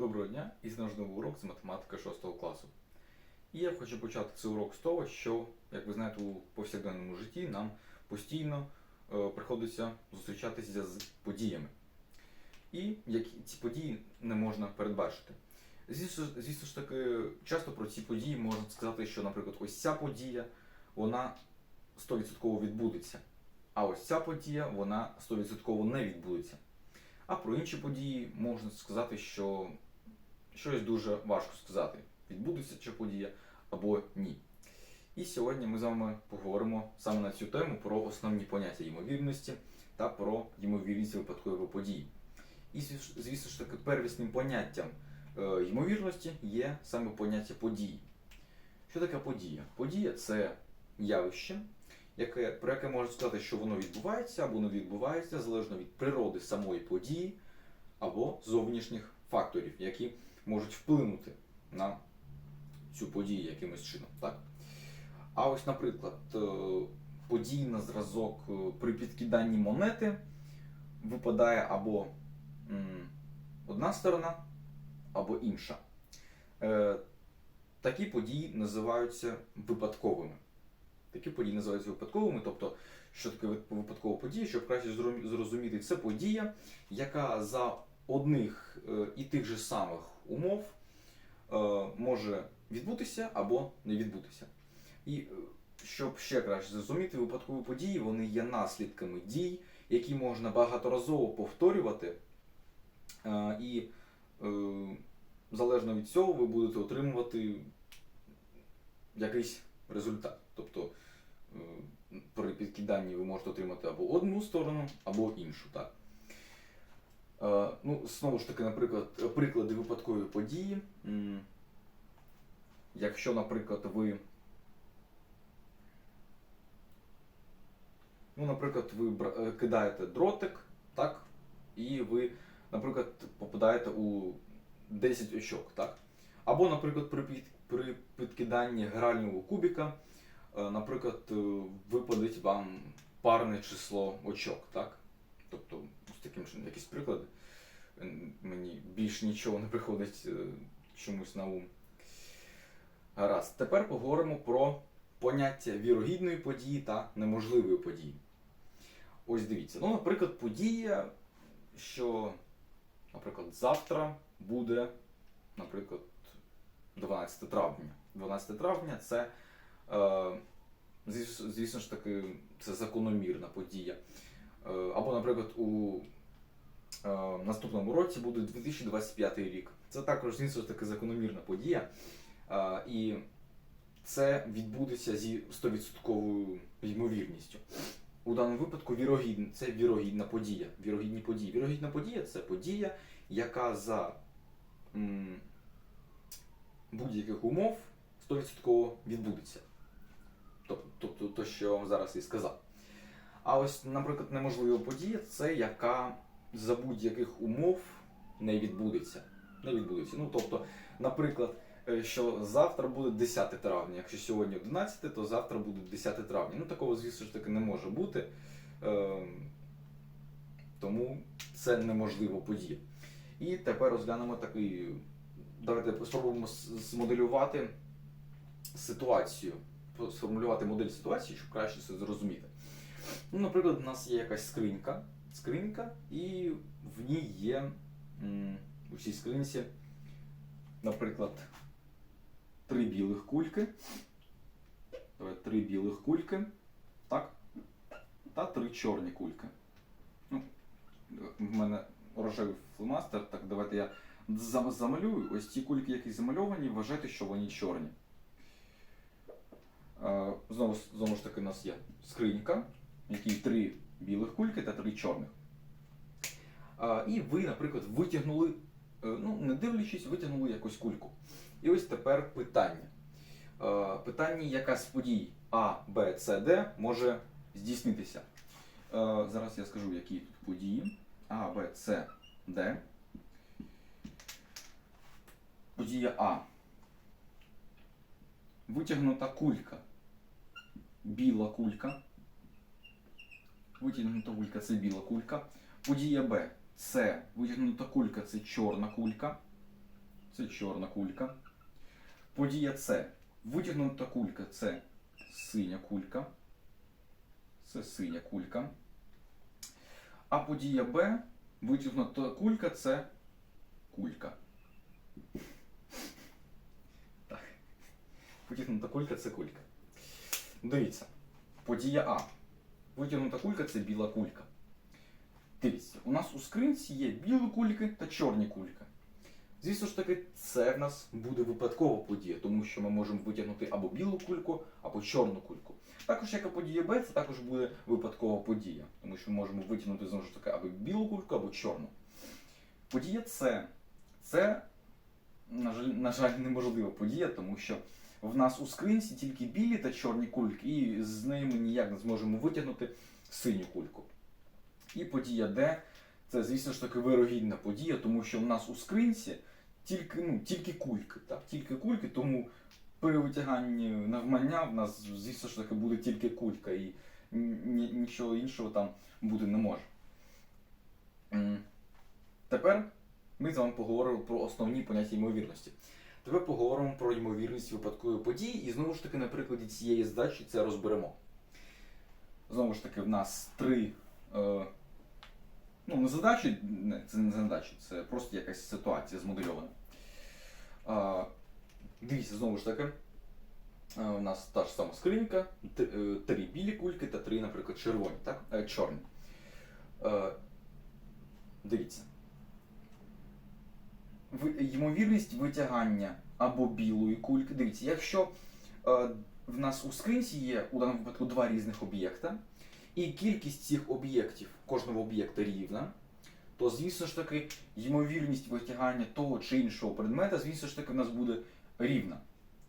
Доброго дня і наш новий урок з математики 6 класу. І я хочу почати цей урок з того, що, як ви знаєте, у повсякденному житті нам постійно е, приходиться зустрічатися з подіями. І які ці події не можна передбачити. Звісно, ж- звісно ж таки, часто про ці події можна сказати, що, наприклад, ось ця подія, вона 100% відбудеться. А ось ця подія, вона 100% не відбудеться. А про інші події можна сказати, що щось дуже важко сказати, відбудеться ця подія або ні. І сьогодні ми з вами поговоримо саме на цю тему про основні поняття ймовірності та про ймовірність випадкової події. І звісно ж таки, первісним поняттям е, ймовірності є саме поняття події. Що таке подія? Подія це явище, яке, про яке можна сказати, що воно відбувається або не відбувається, залежно від природи самої події або зовнішніх факторів, які можуть вплинути на цю подію якимось чином. Так? А ось, наприклад, е, подій на зразок е, при підкиданні монети випадає або одна сторона, або інша. Е, Такі події називаються випадковими. Такі події називаються випадковими, тобто, що таке випадкова подія, щоб краще зрозуміти, це подія, яка за одних і тих же самих умов е, може відбутися або не відбутися. І е, щоб ще краще зрозуміти, випадкові події вони є наслідками дій, які можна багаторазово повторювати, е, і залежно від цього ви будете отримувати якийсь результат. Тобто при підкиданні ви можете отримати або одну сторону, або іншу. Так? Е, Ну, знову ж таки, наприклад, приклади випадкової події. Якщо, наприклад, ви. Ну, наприклад, ви е, кидаєте дротик, так? І ви, наприклад, попадаєте у 10 очок, так? Або, наприклад, при, при підкиданні грального кубіка, е, наприклад, випадить вам парне число очок, так? Тобто, таким чином, якісь приклади. Мені більш нічого не приходить е, чомусь на ум. Гаразд. Тепер поговоримо про поняття вірогідної події та неможливої події. Ось дивіться. Ну, наприклад, подія, що, наприклад, завтра буде, наприклад, 12 травня. 12 травня це, е, звісно ж таки, це закономірна подія. Е, або, наприклад, у е, наступному році буде 2025 рік. Це також, звісно таки, закономірна подія. Е, і це відбудеться зі 100% ймовірністю. У даному випадку вірогідна, це вірогідна подія. Вірогідні події. Вірогідна подія це подія, яка за будь-яких умов 100% відбудеться. Тобто то, що я вам зараз і сказав. А ось, наприклад, неможлива подія це яка за будь-яких умов не відбудеться. Не відбудеться. Ну, тобто, наприклад, е, що завтра буде 10 травня. Якщо сьогодні 11, то завтра буде 10 травня. Ну, такого, звісно ж таки, не може бути. Ем, Тому це неможлива подія. І тепер розглянемо такий. Давайте спробуємо змоделювати ситуацію, сформулювати модель ситуації, щоб краще це зрозуміти. Ну, наприклад, у нас є якась скринька, скринька, і в ній є у цій скринці, наприклад, три білих кульки. Три білих кульки, так? Та три чорні кульки. Ну, в мене рожевий фломастер, так давайте я замалюю. Ось ті кульки, які замальовані, вважайте, що вони чорні. Е, Знову, знову ж таки, у нас є скринька, в три білих кульки та три чорних. І ви, наприклад, витягнули, е, ну, не дивлячись, витягнули якусь кульку. І ось тепер питання. Питання, яка з подій А, Б, С, Д може здійснитися. Зараз я скажу, які тут події. А, Б, С, Д. Подія А. Витягнута кулька. Біла кулька. Витягнута кулька це біла кулька. Подія Б. Це витягнута кулька це чорна кулька. це чорна кулька. Подія С. Витягнута кулька це синя кулька. Це синя кулька. А подія Б. Витягнута кулька це кулька. Витягнута кулька це кулька. Дивіться. Подія А. Витягнута кулька це біла кулька. Дивіться, у нас у скринці є білі кульки та чорні кульки. Звісно ж таки, це в нас буде випадкова подія, тому що ми можемо витягнути або білу кульку, або чорну кульку. Також як подія Б, це також буде випадкова подія, тому що ми можемо витягнути знову ж таки або білу кульку, або чорну. Подія С. Це, на жаль, неможлива подія, тому що в нас у скринці тільки білі та чорні кульки, і з ними ніяк не зможемо витягнути синю кульку. І подія Д. Це, звісно ж таки, вирогідна подія, тому що в нас у скринці тільки, ну, тільки кульки. Так? Тільки кульки, тому при витяганні навмання в нас, звісно ж таки, буде тільки кулька, і нічого іншого там бути не може. Тепер ми з вами поговоримо про основні поняття ймовірності. Тепер поговоримо про ймовірність випадкової події, і знову ж таки, на прикладі цієї здачі це розберемо. Знову ж таки, в нас три. Е, ну, не задачі, не, це не задачі, це просто якась ситуація змодельована. А, дивіться, знову ж таки, е, у нас та ж сама скринька, е, три білі кульки та три, наприклад, червоні, так? Е, чорні. Е, дивіться. Ймовірність витягання або білої кульки. Дивіться, якщо е, в нас у скринці є у даному випадку два різних об'єкта, і кількість цих об'єктів, кожного об'єкта рівна, то, звісно ж таки, ймовірність витягання того чи іншого предмета, звісно ж таки, в нас буде рівна.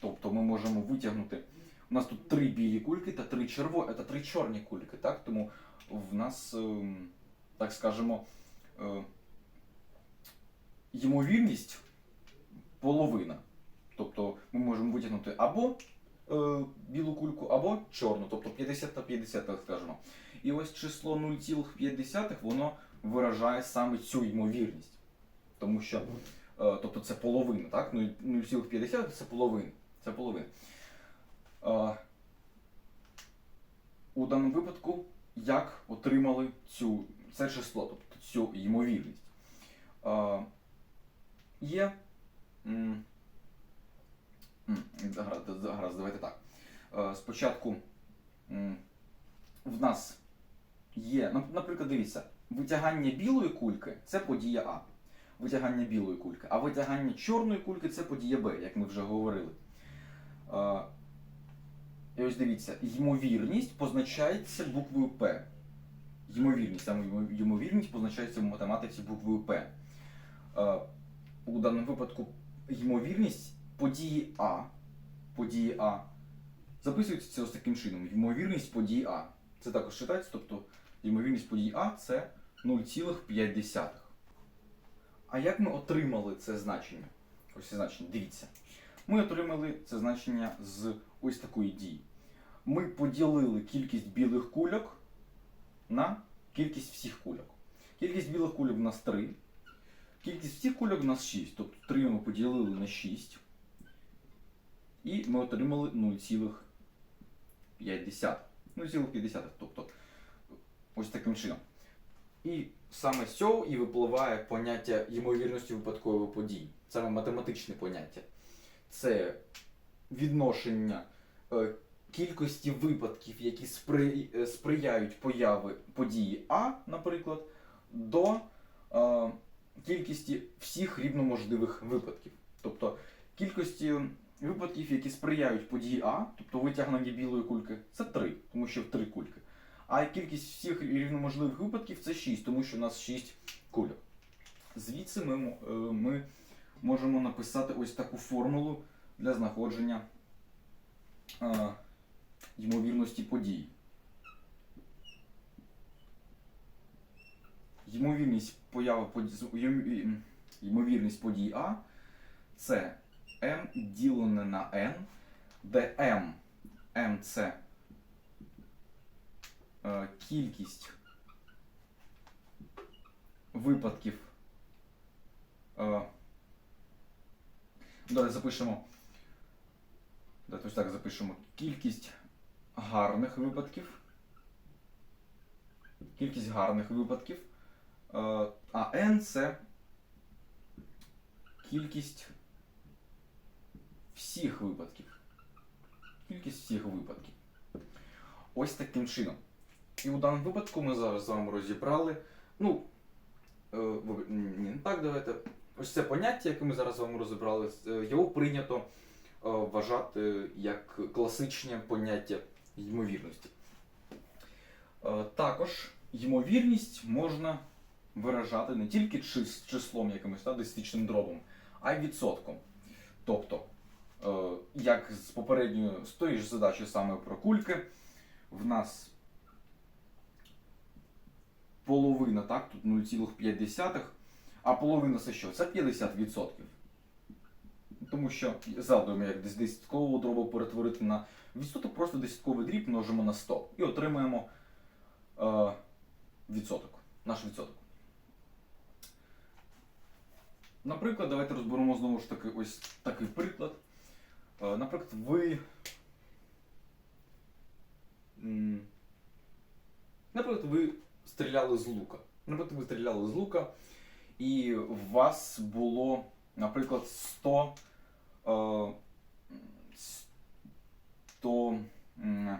Тобто ми можемо витягнути. У нас тут три білі кульки та три червоні, та три чорні кульки, так? Тому в нас, ем, так скажемо, е, ймовірність половина. Тобто ми можемо витягнути або е, білу кульку, або чорну, тобто 50 на 50, так скажемо. І ось число 0,5 воно виражає саме цю ймовірність. Тому що, е, тобто це половина, так? Ну, 0,5 це половина. Це половина. Е, у даному випадку, як отримали цю, це число, тобто цю ймовірність. Е, є. гаразд, давайте так. Е, Спочатку в нас є, наприклад, дивіться, витягання білої кульки це подія А. Витягання білої кульки. А витягання чорної кульки це подія Б, як ми вже говорили. Е, І ось дивіться, ймовірність позначається буквою П. Ймовірність, саме ймовірність позначається в математиці буквою П. У даному випадку ймовірність події А. Події А. Записується ось таким чином. Ймовірність події А. Це також читається, тобто ймовірність події А це 0,5. А як ми отримали це значення? Ось це значення. Дивіться. Ми отримали це значення з ось такої дії. Ми поділили кількість білих кульок на кількість всіх кульок. Кількість білих кульок у нас 3. Кількість всіх кульок у нас 6. Тобто 3 ми поділили на 6. І ми отримали 0,5. 0,5. Тобто ось таким чином. І саме з цього і випливає поняття ймовірності випадкової події. Саме математичне поняття. Це відношення е, кількості випадків, які спри- е, сприяють появи події А, наприклад, до е, кількості всіх рівноможливих випадків. Тобто кількості випадків, які сприяють події А, тобто витягнення білої кульки, це 3, тому що 3 кульки. А кількість всіх рівноможливих випадків це 6, тому що у нас 6 кульок. Звідси ми, е, ми можемо написати ось таку формулу для знаходження е, ймовірності подій. Ймовірність появи подій, ймовірність подій А це m ділене на n, де m, m це е, кількість випадків, е, Давайте запишемо. Ось так запишемо кількість гарних випадків. Кількість гарних випадків. Е, А n це кількість всіх випадків. Кількість всіх випадків. Ось таким чином. І у даному випадку ми зараз з вами розібрали. Ну, е, не так давайте. Ось це поняття, яке ми зараз з вами розібрали, е, його прийнято вважати як класичне поняття ймовірності. Також ймовірність можна виражати не тільки чис- числом якимось та, десятичним дробом, а й відсотком. Тобто, е, як з попередньої з тої ж задачі саме про кульки, в нас половина, так, тут 0,5, а половина це що? Це 50%. Тому що згадуємо, як десь десяткового дробу перетворити на відсоток, просто десятковий дріб множимо на 100 і отримаємо е, відсоток, наш відсоток. Наприклад, давайте розберемо знову ж таки ось такий приклад. Е, Наприклад, ви. м, Наприклад, ви стріляли з лука. Наприклад, ви стріляли з лука, і у вас було, наприклад, 100. е, 100. м,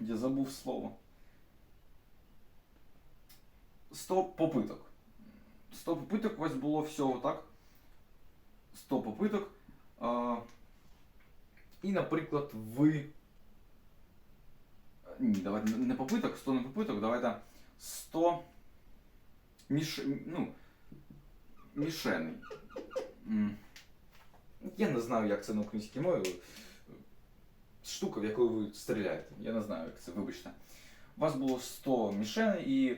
Я забув слово. 100 попиток. 100 попиток у вас було всього, так? 100 попиток. А, і, наприклад, ви. Ні, давайте не попиток, 100 не попиток, давайте 100 міш... ну, мішеней. Я не знаю, як це на українській мові. Штука, в яку ви стріляєте. Я не знаю, як це, вибачте. У вас було 100 мішеней і,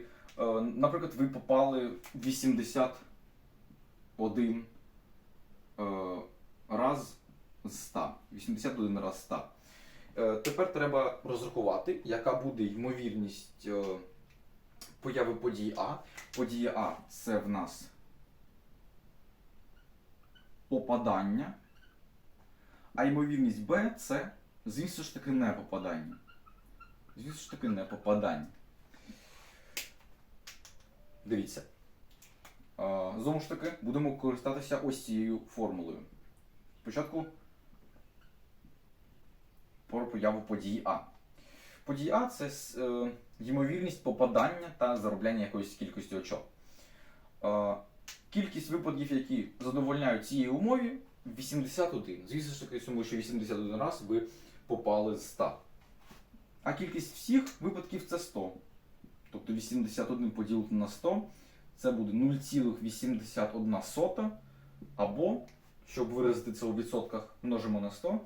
наприклад, ви попали 81 е, раз з 100. 81 раз з 100. Е, Тепер треба розрахувати, яка буде ймовірність е, появи події А. Подія А це в нас попадання, а ймовірність Б це, звісно ж таки, не попадання. Звісно ж таки, не попадання. Дивіться. Знову ж таки, будемо користатися ось цією формулою. Спочатку про появу події А. Подія А це е, ймовірність попадання та заробляння якоїсь кількості очок. Кількість випадків, які задовольняють цій умові, 81. Звісно ж таки, тому що 81 раз ви попали з 100. А кількість всіх випадків це 100. Тобто 81 поділити на 100 це буде 0,81 сота. Або, щоб виразити це у відсотках, множимо на 100.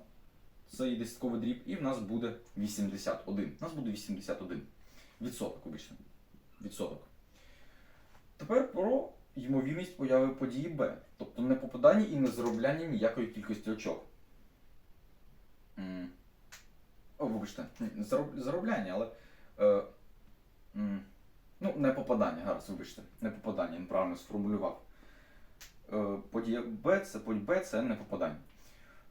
Це є десятковий дріб, і в нас буде 81. У нас буде 81. Відсоток, вибачте. Відсоток. Тепер про ймовірність появи події Б. Тобто не попадання і не заробляння ніякої кількості очок. О, вибачте, заробляння, але. Е, ну, не попадання, гаразд, вибачте. Не попадання, він правильно сформулював. Е, подія Б це, подія Б це не попадання.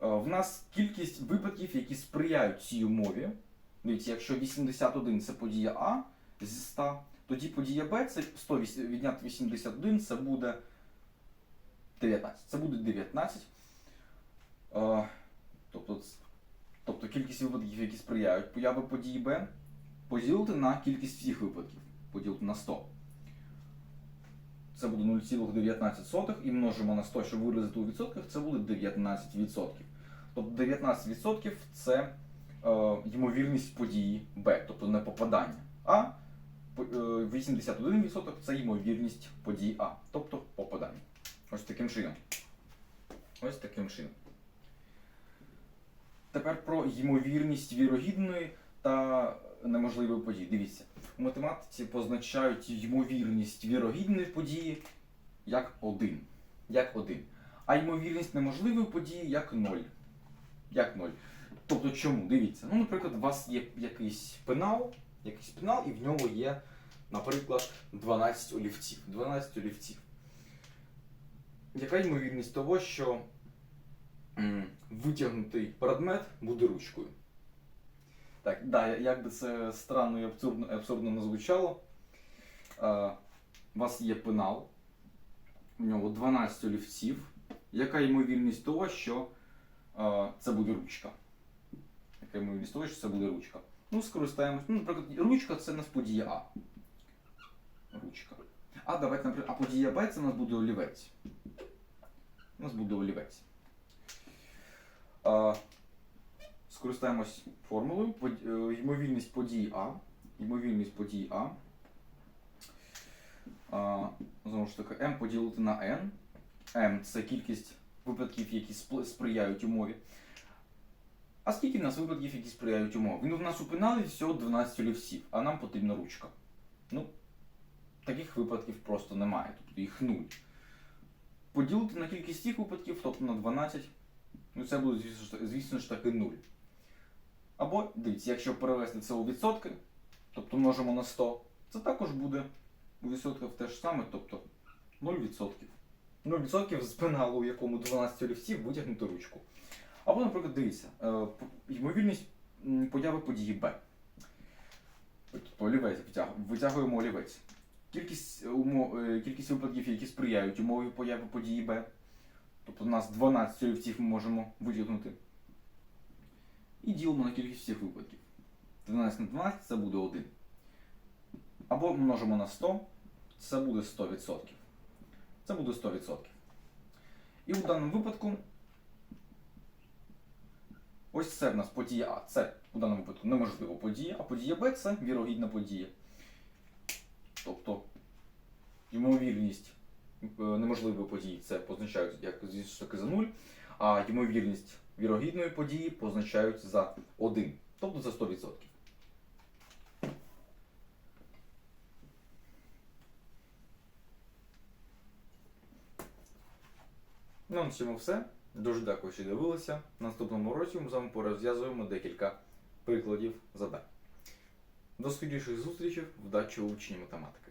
Е, В нас кількість випадків, які сприяють цій умові. Дивіться, якщо 81 це подія А зі 100, тоді подія Б це 100 відняти 81, це буде 19. Це буде 19. Е, Тобто, тобто кількість випадків, які сприяють появи події Б, поділити на кількість всіх випадків. Поділити на 100. Це буде 0,19 і множимо на 100, щоб виразити у відсотках, це буде 19%. Тобто 19% це е, ймовірність події Б, тобто не попадання. А е, 81% це ймовірність події А, тобто попадання. Ось таким чином. Ось таким чином. Тепер про ймовірність вірогідної та неможливої події. Дивіться, у математиці позначають ймовірність вірогідної події як 1. Як 1. А ймовірність неможливої події як 0. Як 0. Тобто чому? Дивіться. Ну, наприклад, у вас є якийсь пенал, якийсь пенал, і в ньому є, наприклад, 12 олівців. 12 олівців. Яка ймовірність того, що витягнутий предмет буде ручкою. Так, да, як би це странно і абсурдно, абсурдно не звучало. Е, у вас є пенал, у нього 12 олівців. Яка ймовірність того, що е, це буде ручка? Яка ймовірність того, що це буде ручка? Ну, скористаємось. Ну, наприклад, ручка це у нас подія А. Ручка. А давайте, наприклад, а подія Б це у нас буде олівець. У нас буде олівець. Е, скористаємось формулою. Е, Ймовірність події А. Ймовірність події А. А, Знову ж таки, m поділити на n. m це кількість випадків, які сприяють умові. А скільки в нас випадків, які сприяють умові? Ну, в нас у пеналі всього 12 олівців, а нам потрібна ручка. Ну, таких випадків просто немає, тобто їх нуль. Поділити на кількість цих випадків, тобто на 12, ну це буде, звісно ж таки 0. Або, дивіться, якщо перевести це у відсотки, тобто множимо на 100, це також буде у відсотках те ж саме, тобто 0%. 0% з пеналу, у якому 12 олівців, витягнути ручку. Або, наприклад, дивіться, е, ймовірність появи події Б. Олівець витягуємо олівець. Кількість, умо- е, кількість випадків, які сприяють умові появи події Б. Тобто у нас 12 олівців ми можемо витягнути. І ділимо на кількість всіх випадків. 12 на 12 це буде 1. Або множимо на 100, це буде 100%. Це буде 100%. І у даному випадку ось це в нас подія А. Це у даному випадку неможлива подія, а подія Б це вірогідна подія. Тобто ймовірність е, неможливої події це позначають як звісно таки за 0, а ймовірність вірогідної події позначають за 1, тобто за 100%. Ну, на цьому все. Дуже дякую, що дивилися. В наступному році ми з вами порозв'язуємо декілька прикладів задань. До скоріших зустрічей, вдачі у учні математики.